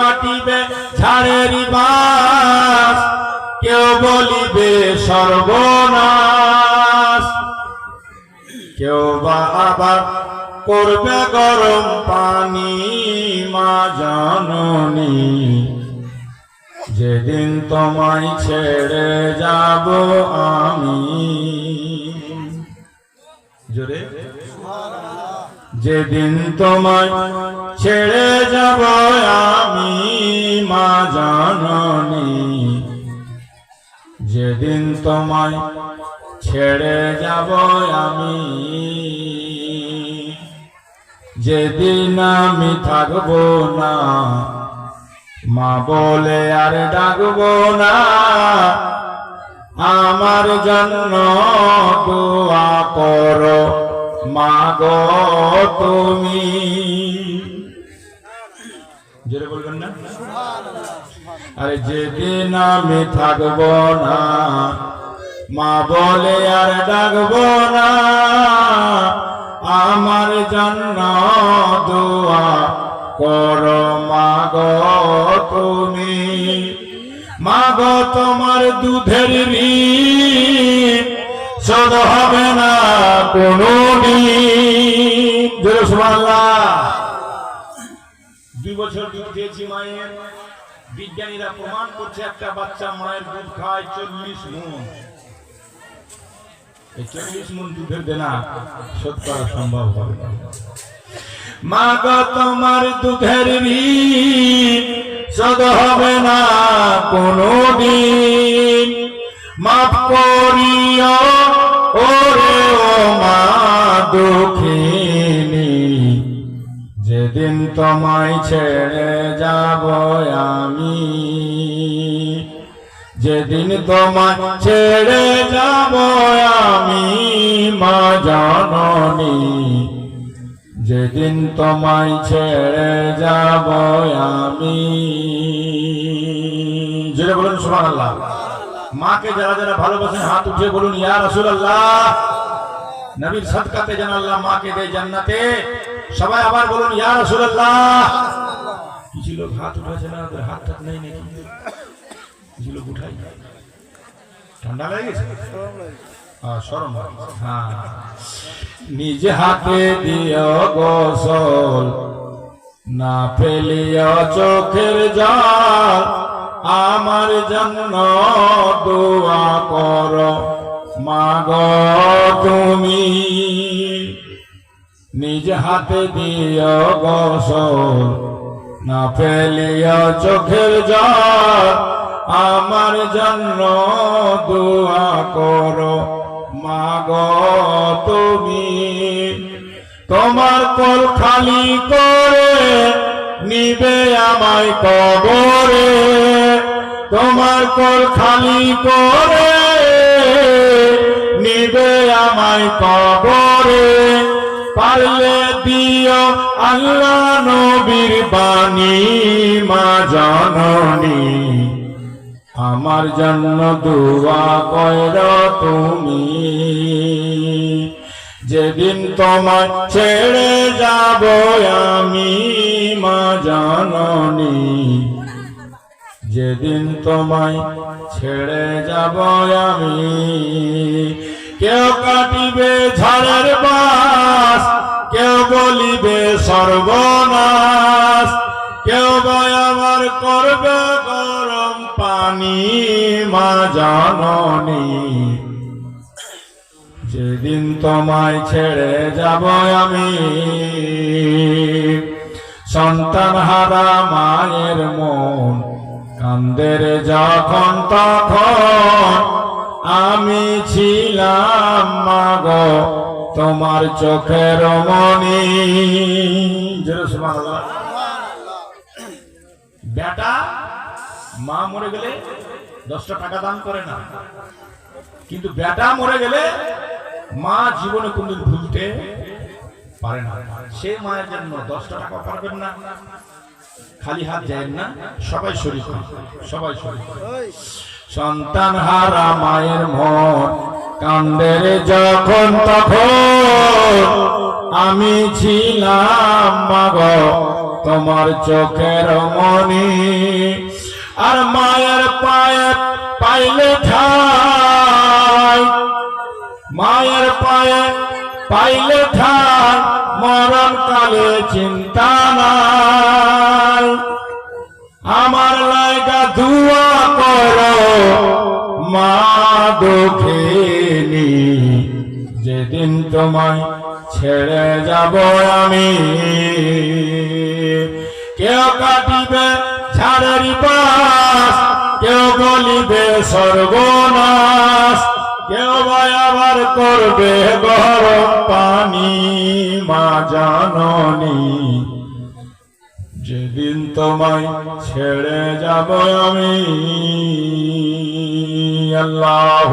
কাটিবে ঝাড়ের বাস, কেউ বলিবে সর্বনাশ। কেউ বা আবার করবে গরম পানি, মা জাননী। যেদিন তোমায় ছেড়ে যাব আমি। জোরে। যেদিন তোমায় ছেড়ে যাব আমি, মা জাননি। যেদিন তোমায় ছেড়ে যাব আমি, যেদিন আমি থাকব না, মা বলে আর ডাকবো না। আমার জন্য দোয়া করো, মা গো তুমি। জোরে বলবেন না? আরে যেদিন আমি থাকব না, মা বলে আর ডাকবো না। আমার জন্য দোয়া করো মা গো তুমি। মা গো তোমার দুধের ঋণ, শোধ হবে না কোনো দিন সুবহানাল্লাহ। বছর দুধ খেয়েছি মায়ের। বিজ্ঞানীরা প্রমাণ করছে, একটা বাচ্চা মায়ের দুধ খায় চল্লিশ মন। এই চল্লিশ মন দুধের দেনা করা সম্ভব হবে। মা গো, তোমার দুধের শোধ হবে না কোনো দিন মাফ করিও ওরে ও মা দুঃখিনী যেদিন তোমায় ছেড়ে যাব আমি। যেদিন তোমায় ছেড়ে যাব আমি, মা জাননী। যেদিন তোমায় ছেড়ে যাব আমি। যেটা বলুন সুমান আল্লাহ মাকে যারা যারা ভালোবাসেন, হাত উঠে বলুন, ইয়া রসুল আল্লাহ নবীর সদকাতে যেন আল্লাহ মাকে দেয় জান্নাতে। সবাই আবার বলুন কিছু লোক হাত উঠাছে না, ওদের হাত টাত নেই নাকি? কিছু লোক উঠাই ঠান্ডা লেগে গেছে? হ্যাঁ। নিজ হাতে দিও গোসল, না ফেলিও চোখের জল, আমার জন্য দোয়া করো। মাগ তুমি নিজ হাতে দিও গোসল না ফেলিও চোখের জল, আমার জন্য দোয়া করো। মাগ তুমি, তোমার কল খালি করে নিবে আমায় কবরে। তোমার কল খালি করে নিবে আমায় কবরে। পারলে দিও আল্লাহ নবীর বাণী, মা জননী। আমার জন্য দোয়া কর তুমি। যেদিন তোমার ছেড়ে যাব আমি, মা জাননী। যেদিন তোমায় ছেড়ে যাব আমি, কেউ কাটিবে ঝড়ের বাস বলিবে সর্বনাশ। কেউ বয় আমার করবে গরম পানি, মা জাননী। যেদিন তোমায় ছেড়ে যাব আমি, সন্তান হারা মায়ের মন কান্দের যখন তখন আমি ছিলাম মাগ তোমার চোখের মনি। বেটা, মা মরে গেলে দশটা টাকা দান করে না। কিন্তু বেটা মরে গেলে মা জীবনে কোনদিন ভুলতে পারে না। সে মায়ের জন্য দশটা টাকা পারবেন না। খালি হাত যায় না, সবাই শরীর সবাই শরীর সন্তান হারা মায়ের মন। কান্দের যখন তখন আমি ছিলাম মাগ, তোমার চোখের মনি। আর মায়ের পায়ে পাইলে ঠাই, মায়ের পায়ে পাইলে ঠাই, মরণ কালে চিন্তা নাই। আমার লাইগা দুয়া করো, মা দুঃখিনী যেদিন তোমায় ছেড়ে যাব আমি। কেউ কাটিবে ঝাড়ের বাস, কেউ বলিবে সর্বনাশ কেউ বা আবার করবে গরম পানি, মা জাননী। যেদিন তোমায় ছেড়ে যাব আমি, আল্লাহ